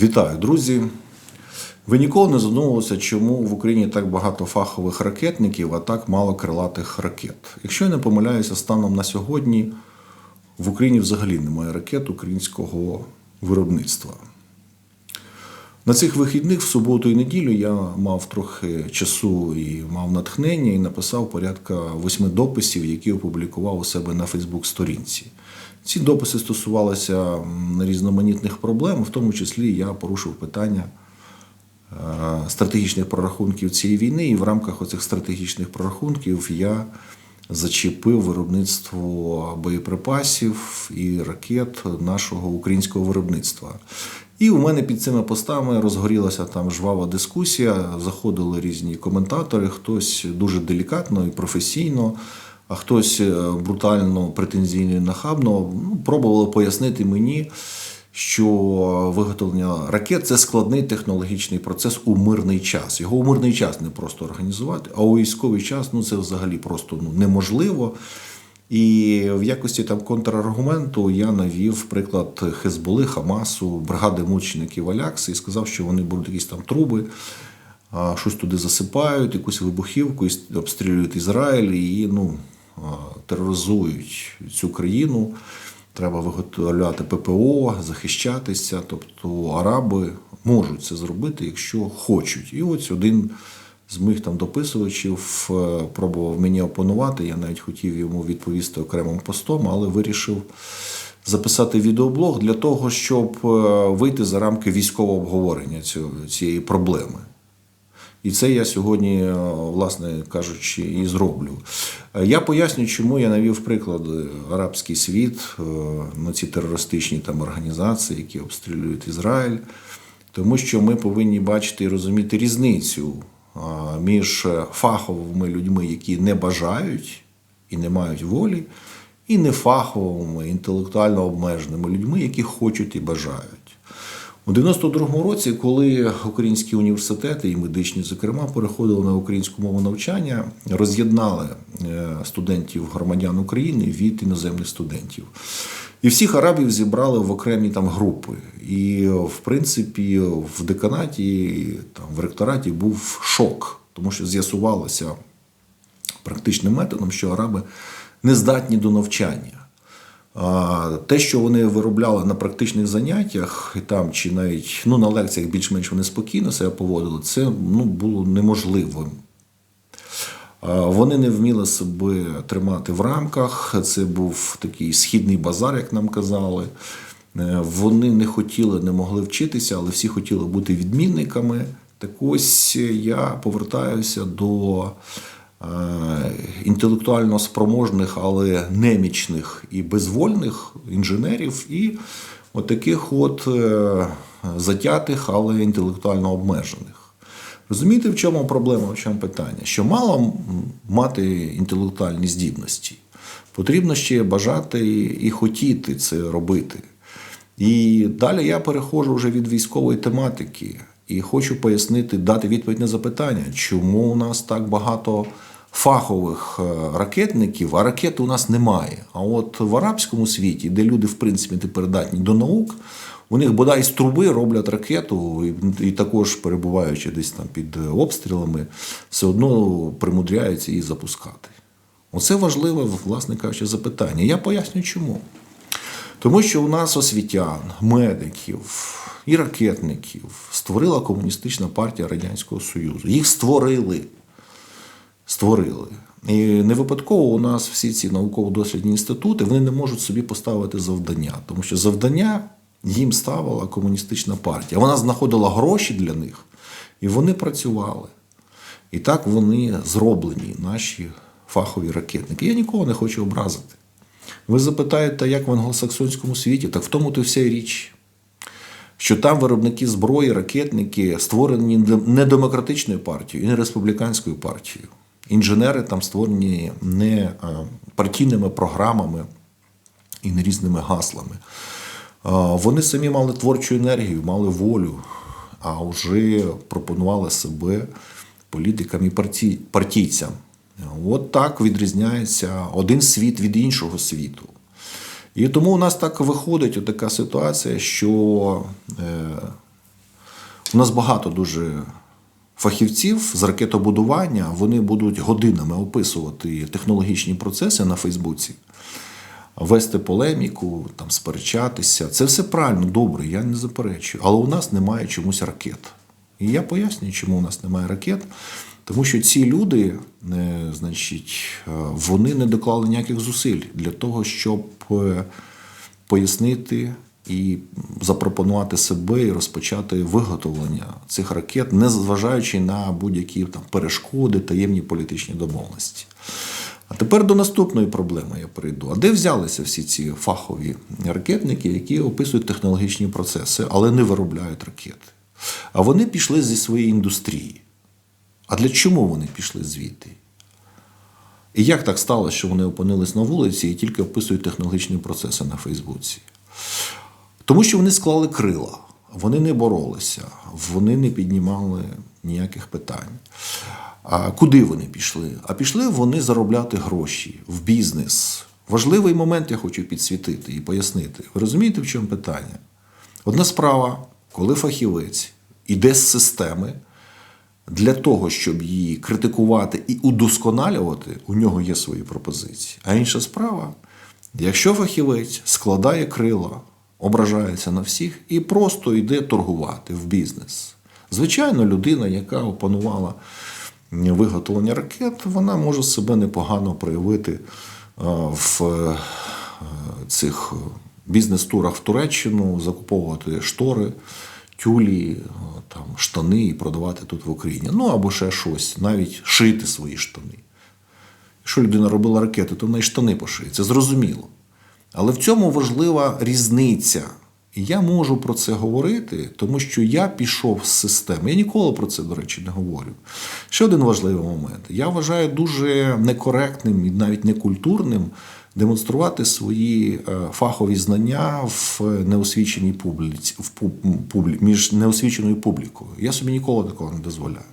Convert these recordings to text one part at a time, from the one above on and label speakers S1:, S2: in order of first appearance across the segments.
S1: Вітаю, друзі! Ви ніколи не задумувалися, чому в Україні так багато фахових ракетників, а так мало крилатих ракет. Якщо я не помиляюся, станом на сьогодні в Україні взагалі немає ракет українського виробництва. На цих вихідних в суботу і неділю я мав трохи часу і мав натхнення і написав порядка восьми дописів, які опублікував у себе на Фейсбук-сторінці. Ці дописи стосувалися різноманітних проблем, в тому числі я порушив питання е, стратегічних прорахунків цієї війни, і в рамках оцих стратегічних прорахунків я зачепив виробництво боєприпасів і ракет нашого українського виробництва. І у мене під цими постами розгорілася там жвава дискусія. Заходили різні коментатори, хтось дуже делікатно і професійно, а хтось е, брутально, претензійно і нахабно ну, пробували пояснити мені, що виготовлення ракет це складний технологічний процес у мирний час. Його у мирний час не просто організувати, а у військовий час ну це взагалі просто ну, неможливо. І в якості там контраргументу я навів приклад Хезболи, Хамасу, бригади мучеників Алякси і сказав, що вони будуть якісь там труби, щось туди засипають, якусь вибухівку, і обстрілюють Ізраїль і ну, тероризують цю країну. Треба виготовляти ППО, захищатися. Тобто араби можуть це зробити, якщо хочуть. І ось один з моїх там дописувачів е, пробував мені опонувати. Я навіть хотів йому відповісти окремим постом, але вирішив записати відеоблог для того, щоб е, вийти за рамки військового обговорення цієї проблеми. І це я сьогодні, е, власне кажучи, і зроблю. Е, Я поясню, чому я навів приклади арабський світ, е, на ці терористичні там організації, які обстрілюють Ізраїль. Тому що ми повинні бачити і розуміти різницю між фаховими людьми, які не бажають і не мають волі, і нефаховими, інтелектуально обмеженими людьми, які хочуть і бажають. У 92-му році, коли українські університети і медичні, зокрема, переходили на українську мову навчання, роз'єднали е, студентів громадян України від іноземних студентів. І всіх арабів зібрали в окремі там групи. І, в принципі, в деканаті, там, в ректораті був шок, тому що з'ясувалося практичним методом, що араби не здатні до навчання. Те, що вони виробляли на практичних заняттях, там чи навіть ну, на лекціях більш-менш вони спокійно себе поводили, це ну, було неможливим. Вони не вміли себе тримати в рамках. Це був такий східний базар, як нам казали. Е, Вони не хотіли, не могли вчитися, але всі хотіли бути відмінниками. Так ось я повертаюся до е, інтелектуально спроможних, але немічних і безвольних інженерів, і от от е, затятих, але інтелектуально обмежених. Розумієте, в чому проблема, в чому питання? Що мало мати інтелектуальні здібності. Потрібно ще бажати і хотіти це робити. І далі я переходжу вже від військової тематики і хочу пояснити, дати відповідь на запитання, чому у нас так багато фахових е, ракетників, а ракет у нас немає. А от в арабському світі, де люди, в принципі, не передатні до наук, у них бодай з труби роблять ракету, і, також перебуваючи десь там під обстрілами, все одно примудряються її запускати. Оце важливе, власне кажучи, запитання. Я поясню чому. Тому що у нас освітян, медиків і ракетників створила комуністична партія Радянського Союзу. Їх створили. Створили. І не випадково у нас всі ці науково-дослідні інститути вони не можуть собі поставити завдання, тому що завдання їм ставила комуністична партія. Вона знаходила гроші для них, і вони працювали. І так вони зроблені, наші фахові ракетники. Я нікого не хочу образити. Ви запитаєте, як в англосаксонському світі, так в тому то вся річ. Що там виробники зброї, ракетники створені не демократичною партією і не республіканською партією. Інженери там створені не е, партійними програмами і не різними гаслами. Вони самі мали творчу енергію, мали волю, а вже пропонували себе політикам і парті- партійцям. От так відрізняється один світ від іншого світу. І тому у нас так виходить така ситуація, що е, У нас багато дуже фахівців з ракетобудування, вони будуть годинами описувати технологічні процеси на Фейсбуці, вести полеміку, там, сперечатися. Це все правильно, добре, я не заперечую. Але у нас немає чомусь ракет. І я пояснюю, чому у нас немає ракет. Тому що ці люди, е, значить, е, вони не доклали ніяких зусиль для того, щоб е, пояснити і запропонувати себе і розпочати виготовлення цих ракет, не зважаючи на будь-які там перешкоди, таємні політичні домовленості. А тепер до наступної проблеми я перейду. А де взялися всі ці фахові ракетники, які описують технологічні процеси, але не виробляють ракети? А вони пішли зі своєї індустрії. А для чому вони пішли звідти? І як так сталося, що вони опинились на вулиці і тільки описують технологічні процеси на Фейсбуці? Тому що вони склали крила, вони не боролися, вони не піднімали ніяких питань. А куди вони пішли? А пішли вони заробляти гроші в бізнес. Важливий момент я хочу підсвітити і пояснити. Ви розумієте, в чому питання? Одна справа, коли фахівець іде з системи для того, щоб її критикувати і удосконалювати, у нього є свої пропозиції. А інша справа, якщо фахівець складає крила, ображається на всіх і просто йде торгувати в бізнес. Звичайно, людина, яка опанувала виготовлення ракет, вона може себе непогано проявити е, в е, цих бізнес-турах в Туреччину, закуповувати штори, тюлі, е, там, штани і продавати тут в Україні. Ну або ще щось, навіть шити свої штани. Якщо людина робила ракети, то вона й штани пошиє. Це зрозуміло. Але в цьому важлива різниця. І я можу про це говорити, тому що я пішов з системи. Я ніколи про це, до речі, не говорю. Ще один важливий момент. Я вважаю дуже некоректним і навіть некультурним демонструвати свої е, фахові знання в неосвіченій публіці, в публі, між неосвіченою публікою. Я собі ніколи такого не дозволяю.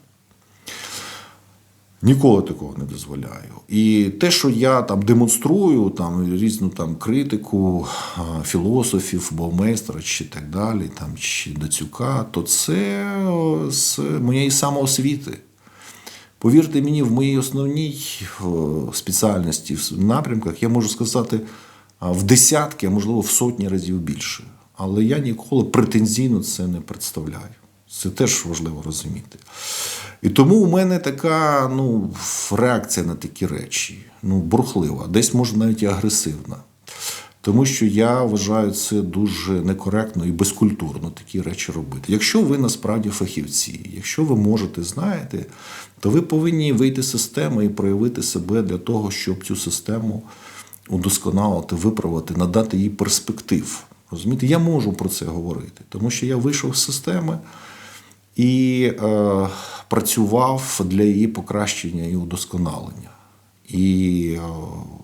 S1: Ніколи такого не дозволяю. І те, що я там демонструю, там різну там критику філософів, Баумейстера чи так далі, там чи Дацюка, то це з моєї самоосвіти. Повірте мені, в моїй основній спеціальності, в напрямках, я можу сказати в десятки, а можливо в сотні разів більше. Але я ніколи претензійно це не представляю. Це теж важливо розуміти. І тому у мене така ну, реакція на такі речі, ну, бурхлива, десь може навіть і агресивна. Тому що я вважаю це дуже некоректно і безкультурно такі речі робити. Якщо ви насправді фахівці, якщо ви можете знаєте, то ви повинні вийти з системи і проявити себе для того, щоб цю систему удосконалити, виправити, надати їй перспектив. Розумієте, я можу про це говорити, тому що я вийшов з системи і е, працював для її покращення і удосконалення. І е,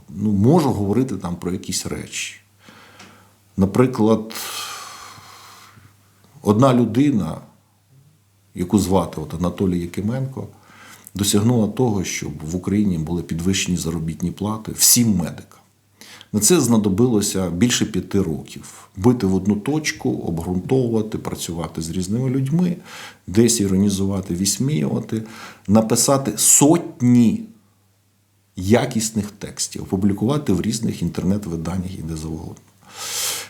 S1: ну, можу говорити там про якісь речі. Наприклад, одна людина, яку звати от Анатолій Якименко, досягнула того, щоб в Україні були підвищені заробітні плати всім медикам. На це знадобилося більше п'яти років. Бити в одну точку, обґрунтовувати, працювати з різними людьми, десь іронізувати, вісміювати, написати сотні якісних текстів, опублікувати в різних інтернет-виданнях і де завгодно.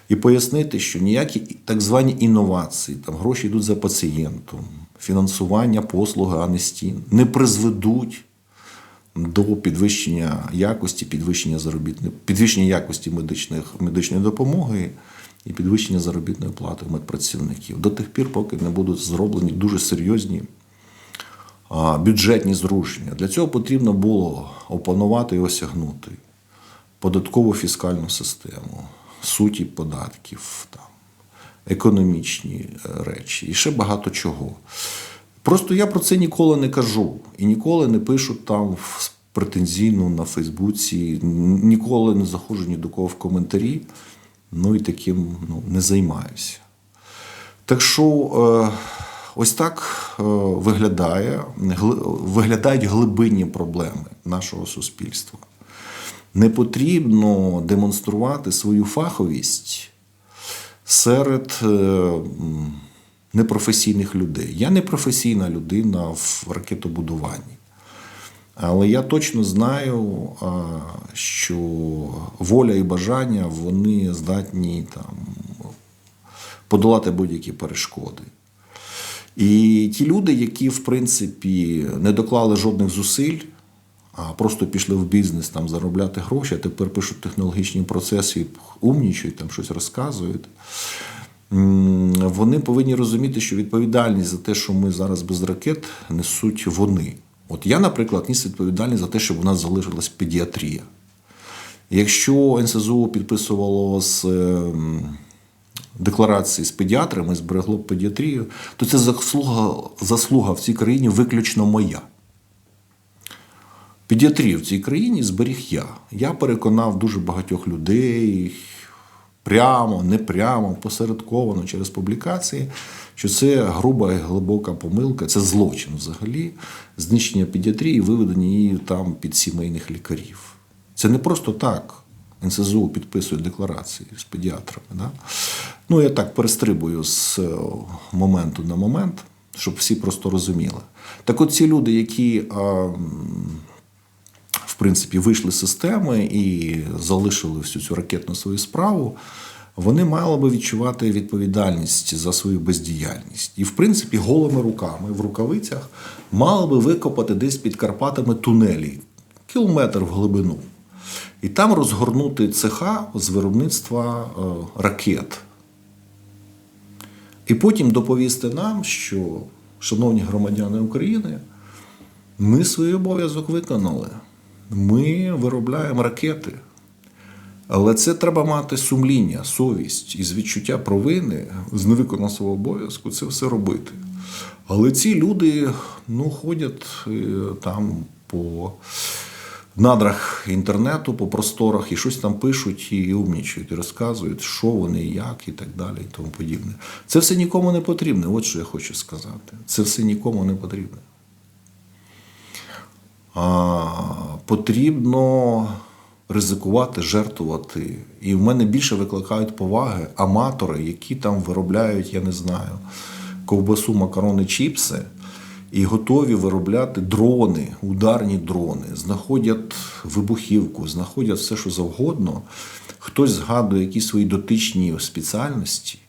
S1: І пояснити, що ніякі так звані інновації, там гроші йдуть за пацієнтом, фінансування послуги, а не стін, не призведуть до підвищення якості, підвищення заробітної, підвищення якості медичних, медичної допомоги і підвищення заробітної плати медпрацівників до тих пір, поки не будуть зроблені дуже серйозні бюджетні зрушення. Для цього потрібно було опанувати і осягнути податкову фіскальну систему, суті податків, там, економічні е, речі і ще багато чого. Просто я про це ніколи не кажу і ніколи не пишу там претензійно на Фейсбуці, ніколи не заходжу ні до кого в коментарі, ну і таким ну, не займаюся. Так що е, ось так е, виглядає, виглядають глибинні проблеми нашого суспільства. Не потрібно демонструвати свою фаховість серед. Непрофесійних людей. Я не професійна людина в ракетобудуванні. Але я точно знаю, що воля і бажання вони здатні там, подолати будь-які перешкоди. І ті люди, які, в принципі, не доклали жодних зусиль, а просто пішли в бізнес там заробляти гроші, а тепер пишуть технологічні процеси, умнічують, там щось розказують. Вони повинні розуміти, що відповідальність за те, що ми зараз без ракет, несуть вони. От я, наприклад, ніс відповідальність за те, щоб у нас залишилась педіатрія. Якщо НСЗУ підписувало з ем, декларації з педіатрами, зберегло педіатрію, то це заслуга, заслуга в цій країні виключно моя. Педіатрію в цій країні зберіг я. Я переконав дуже багатьох людей прямо, непрямо, посередковано через публікації, що це груба і глибока помилка, це злочин взагалі, знищення педіатрії, виведення її там під сімейних лікарів. Це не просто так. НСЗУ підписує декларації з педіатрами. Да? Ну, я так перестрибую з е, моменту на момент, щоб всі просто розуміли. Так от ці люди, які а, в принципі, вийшли з системи і залишили всю цю ракетну свою справу, вони мали би відчувати відповідальність за свою бездіяльність. І, в принципі, голими руками в рукавицях мали би викопати десь під Карпатами тунелі, кілометр в глибину. І там розгорнути цеха з виробництва е, ракет. І потім доповісти нам, що, шановні громадяни України, ми свій обов'язок виконали. Ми виробляємо ракети. Але це треба мати сумління, совість і з відчуття провини, з невиконання свого обов'язку це все робити. Але ці люди ну, ходять е, там по надрах інтернету, по просторах і щось там пишуть і умнічують, і розказують, що вони, як, і так далі, і тому подібне. Це все нікому не потрібне. От що я хочу сказати. Це все нікому не потрібне. А, потрібно ризикувати, жертвувати. І в мене більше викликають поваги аматори, які там виробляють, я не знаю, ковбасу, макарони, чіпси. І готові виробляти дрони, ударні дрони, знаходять вибухівку, знаходять все, що завгодно. Хтось згадує якісь свої дотичні спеціальності,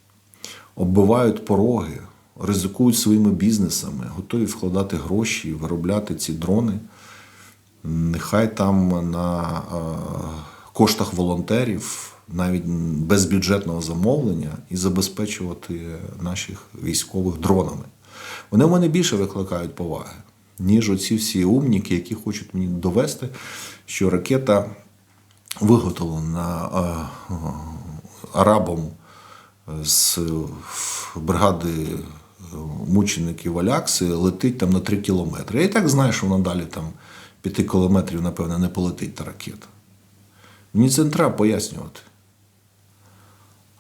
S1: оббивають пороги, ризикують своїми бізнесами, готові вкладати гроші, виробляти ці дрони. Нехай там на е, коштах волонтерів, навіть без бюджетного замовлення, і забезпечувати наших військових дронами. Вони в мене більше викликають поваги, ніж оці всі умніки, які хочуть мені довести, що ракета виготовлена е, е, арабом з бригади мучеників Алякси, летить там на 3 кілометри. І так знаю, що вона далі там 5 кілометрів, напевно, не полетить та ракета. Мені це не треба пояснювати.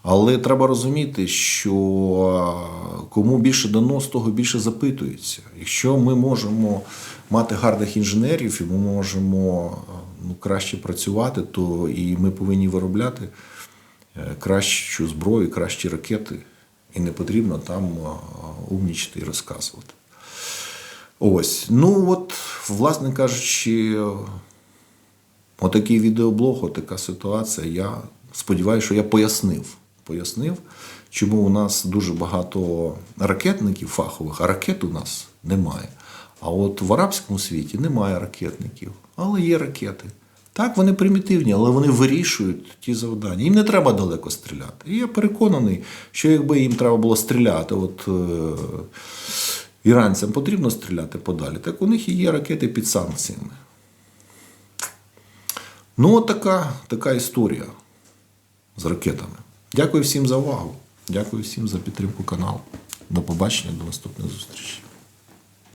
S1: Але треба розуміти, що кому більше дано, з того більше запитується. Якщо ми можемо мати гарних інженерів і ми можемо ну, краще працювати, то і ми повинні виробляти е, кращу зброю, кращі ракети. І не потрібно там умнічити і розказувати. Ось. Ну, от, власне кажучи, отакий відеоблог, отака ситуація. Я сподіваюся, що я пояснив. Пояснив, чому у нас дуже багато ракетників фахових, а ракет у нас немає. А от в арабському світі немає ракетників, але є ракети. Так, вони примітивні, але вони вирішують ті завдання. Їм не треба далеко стріляти. І я переконаний, що якби їм треба було стріляти, от е, іранцям потрібно стріляти подалі, так у них і є ракети під санкціями. Ну, от така, така історія з ракетами. Дякую всім за увагу. Дякую всім за підтримку каналу. До побачення, до наступних зустрічей.